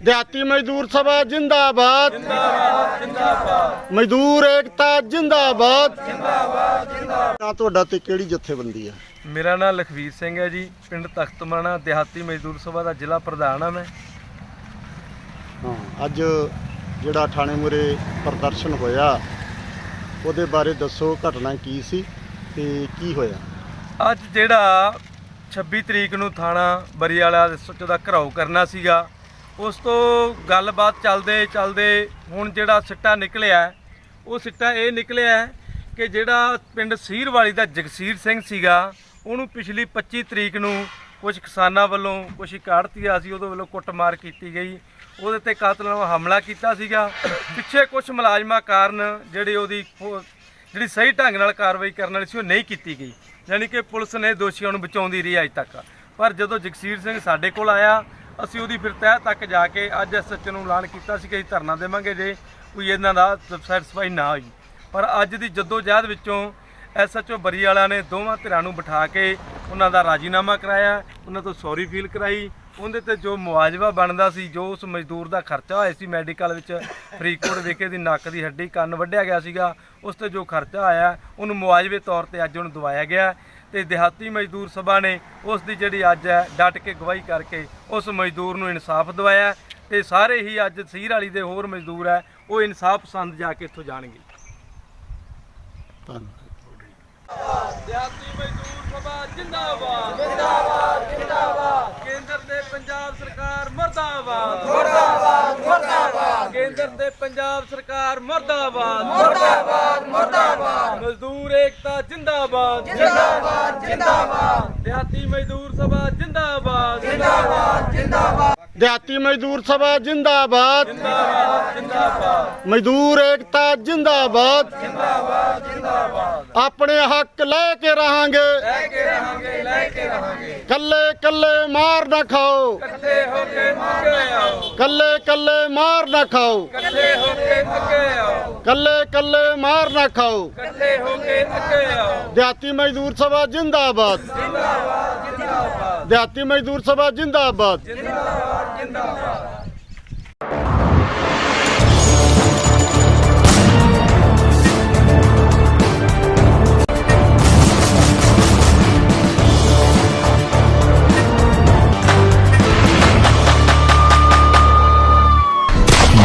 ਦਿਹਾਤੀ ਮਜ਼ਦੂਰ ਸਭਾ ਜਿੰਦਾਬਾਦ। ਜਿੰਦਾਬਾਦ ਜਿੰਦਾਬਾਦ ਮਜ਼ਦੂਰ ਏਕਤਾ ਜਿੰਦਾਬਾਦ। ਜਿੰਦਾਬਾਦ ਜਿੰਦਾਬਾਦ ਤੁਹਾਡਾ ਤੇ ਕਿਹੜੀ ਜਥੇਬੰਦੀ ਆ? ਮੇਰਾ ਨਾਮ ਲਖਵੀਰ ਸਿੰਘ ਹੈ ਜੀ ਪਿੰਡ ਤਖਤਮਾਣਾ ਦਿਹਾਤੀ ਮਜ਼ਦੂਰ ਸਭਾ ਦਾ ਜ਼ਿਲ੍ਹਾ ਪ੍ਰਧਾਨ ਹਾਂ ਮੈਂ। ਹਾਂ ਅੱਜ ਜਿਹੜਾ ਥਾਣੇ ਮੁਰੇ ਪ੍ਰਦਰਸ਼ਨ ਹੋਇਆ ਉਹਦੇ ਬਾਰੇ ਦੱਸੋ ਘਟਨਾ ਕੀ ਸੀ ਤੇ ਕੀ ਹੋਇਆ? ਅੱਜ ਜਿਹੜਾ 26 ਤਰੀਕ ਨੂੰ ਥਾਣਾ ਬਰੀਵਾਲਾ ਦੇ ਸੁੱਚ ਦਾ ਘਰਾਓ ਕਰਨਾ ਸੀਗਾ ਉਸ ਤੋਂ ਗੱਲਬਾਤ ਚੱਲਦੇ ਚੱਲਦੇ ਹੁਣ ਜਿਹੜਾ ਸਿੱਟਾ ਨਿਕਲਿਆ ਉਹ ਸਿੱਟਾ ਇਹ ਨਿਕਲਿਆ ਕਿ ਜਿਹੜਾ ਪਿੰਡ ਸੀਰਵਾਲੀ ਦਾ ਜਗਸੀਰ ਸਿੰਘ ਸੀਗਾ, ਉਹਨੂੰ ਪਿਛਲੀ 25 ਤਰੀਕ ਨੂੰ ਕੁਝ ਕਿਸਾਨਾਂ ਵੱਲੋਂ ਕੁਝ ਇਕਾੜਤੀਆ ਸੀ ਉਹਦੇ ਵੱਲੋਂ ਕੁੱਟਮਾਰ ਕੀਤੀ ਗਈ। ਉਹਦੇ ਤੇ ਕਾਤਲਾਨਾ ਹਮਲਾ ਕੀਤਾ ਸੀਗਾ। ਪਿੱਛੇ ਕੁਝ ਮੁਲਾਜ਼ਮਾਂ ਕਾਰਨ ਜਿਹੜੀ ਉਹਦੀ ਫੋ- ਜਿਹੜੀ ਸਹੀ ਢੰਗ ਨਾਲ ਕਾਰਵਾਈ ਕਰਨ ਵਾਲੀ ਸੀ, ਉਹ ਨਹੀਂ ਕੀਤੀ ਗਈ। ਯਾਨੀ ਕਿ ਪੁਲਿਸ ਨੇ ਦੋਸ਼ੀਆਂ ਨੂੰ ਬਚਾਉਂਦੀ ਰਹੀ ਅੱਜ ਤੱਕ। ਪਰ ਜਦੋਂ ਜਗਸੀਰ ਸਿੰਘ ਸਾਡੇ ਕੋਲ ਆਇਆ ਅਸੀਂ ਉਹਦੀ ਫਿਰ ਤਹਿ ਤੱਕ ਜਾ ਕੇ ਅੱਜ ਐਸਐਚ ਨੂੰ ਐਲਾਨ ਕੀਤਾ ਸੀ ਕਿ ਅਸੀਂ ਧਰਨਾ ਦੇਵਾਂਗੇ ਜੇ ਕੋਈ ਇਹਨਾਂ ਦਾ ਸੈਟੀਸਫਾਈ ਨਾ ਹੋਈ। ਪਰ ਅੱਜ ਦੀ ਜੱਦੋ ਜਹਿਦ ਵਿੱਚੋਂ ਐਸਐਚਓ ਬਰੀ ਵਾਲਾ ਨੇ ਦੋਵਾਂ ਧਿਰਾਂ ਨੂੰ ਬਿਠਾ ਕੇ ਉਹਨਾਂ ਦਾ ਰਾਜੀਨਾਮਾ ਕਰਾਇਆ, ਉਹਨਾਂ ਤੋਂ ਸੌਰੀ ਫੀਲ ਕਰਾਈ। ਉਹਦੇ ਤੇ ਜੋ ਮੁਆਵਜ਼ਾ ਬਣਦਾ ਸੀ, ਜੋ ਉਸ ਮਜ਼ਦੂਰ ਦਾ ਖਰਚਾ ਹੋਇਆ ਸੀ ਮੈਡੀਕਲ ਵਿੱਚ, ਫਰੀਦਕੋਟ ਵਿਖੇ ਦੀ ਨੱਕ ਦੀ ਹੱਡੀ ਕੰਨ ਵੱਢਿਆ ਗਿਆ ਸੀਗਾ, ਉਸ ਤੇ ਜੋ ਖਰਚਾ ਆਇਆ, ਉਹਨੂੰ ਮੁਆਵਜ਼ੇ ਤੌਰ ਤੇ ਅੱਜ ਉਹਨੂੰ ਦਵਾਇਆ ਗਿਆ। ਤੇ ਦਿਹਾਤੀ ਮਜ਼ਦੂਰ ਸਭਾ ਨੇ ਉਸ ਦੀ ਜਿਹੜੀ ਅੱਜ ਹੈ ਡਟ ਕੇ ਗਵਾਹੀ ਕਰਕੇ ਉਸ ਮਜ਼ਦੂਰ ਨੂੰ ਇਨਸਾਫ ਦਵਾਇਆ ਤੇ ਸਾਰੇ ਹੀ ਅੱਜ ਸੀਰ ਵਾਲੀ ਦੇ ਹੋਰ ਮਜ਼ਦੂਰ ਹੈ ਉਹ ਇਨਸਾਫ ਪਸੰਦ ਜਾ ਕੇ ਇੱਥੋਂ ਜਾਣਗੇ। ਧੰਨਵਾਦ। ਦਿਹਾਤੀ ਮਜ਼ਦੂਰ ਸਭਾ ਜਿੰਦਾਬਾਦ। ਜਿੰਦਾਬਾਦ ਜਿੰਦਾਬਾਦ। ਕੇਂਦਰ ਤੇ ਪੰਜਾਬ ਸਰਕਾਰ ਮਰਦਾਬਾਦ। ਮਰਦਾਬਾਦ ਮਰਦਾਬਾਦ। ਕੇਂਦਰ ਤੇ ਪੰਜਾਬ ਸਰਕਾਰ ਮਰਦਾਬਾਦ ਮਰਦਾਬਾਦ। ਮਰਦਾਬਾਦ। ਮਜ਼ਦੂਰ ਏਕਤਾ ਜਿੰਦਾਬਾਦ। ਜਿੰਦਾਬਾਦ ਜਿੰਦਾਬਾਦ। ਦਿਹਾਤੀ ਮਜ਼ਦੂਰ ਸਭਾ ਜਿੰਦਾਬਾਦ। ਜਿੰਦਾਬਾਦ ਦਿਹਾਤੀ ਮਜ਼ਦੂਰ ਸਭਾ ਜਿੰਦਾਬਾਦ। ਜਿੰਦਾਬਾਦ ਜਿੰਦਾਬਾਦ। ਮਜ਼ਦੂਰ ਏਕਤਾ ਜਿੰਦਾਬਾਦ। ਜਿੰਦਾਬਾਦ ਜਿੰਦਾਬਾਦ। ਆਪਣੇ ਹੱਕ ਲੈ ਕੇ ਰਹਾਂਗੇ। ਲੈ ਕੇ ਰਹਾਂਗੇ ਲੈ ਕੇ ਰਹਾਂਗੇ। ਕੱਲੇ ਕੱਲੇ ਮਾਰ ਨਾ ਖਾਓ। ਇਕੱਠੇ ਹੋ ਕੇ ਅੱਗੇ ਆਓ ਕੱਲੇ ਕੱਲੇ ਮਾਰ ਨਾ ਖਾਓ। ਇਕੱਠੇ ਹੋ ਕੇ ਅੱਗੇ ਆਓ ਕੱਲੇ ਕੱਲੇ ਮਾਰ ਨਾ ਖਾਓ। ਇਕੱਠੇ ਹੋ ਕੇ ਅੱਗੇ ਆਓ ਦਿਹਾਤੀ ਮਜ਼ਦੂਰ ਸਭਾ ਜਿੰਦਾਬਾਦ। ਜਿੰਦਾਬਾਦ ਜਿੰਦਾਬਾਦ। ਦਿਹਾਤੀ ਮਜ਼ਦੂਰ ਸਭਾ ਜਿੰਦਾਬਾਦ। ਜਿੰਦਾਬਾਦ ਜਿੰਦਾਬਾਦ।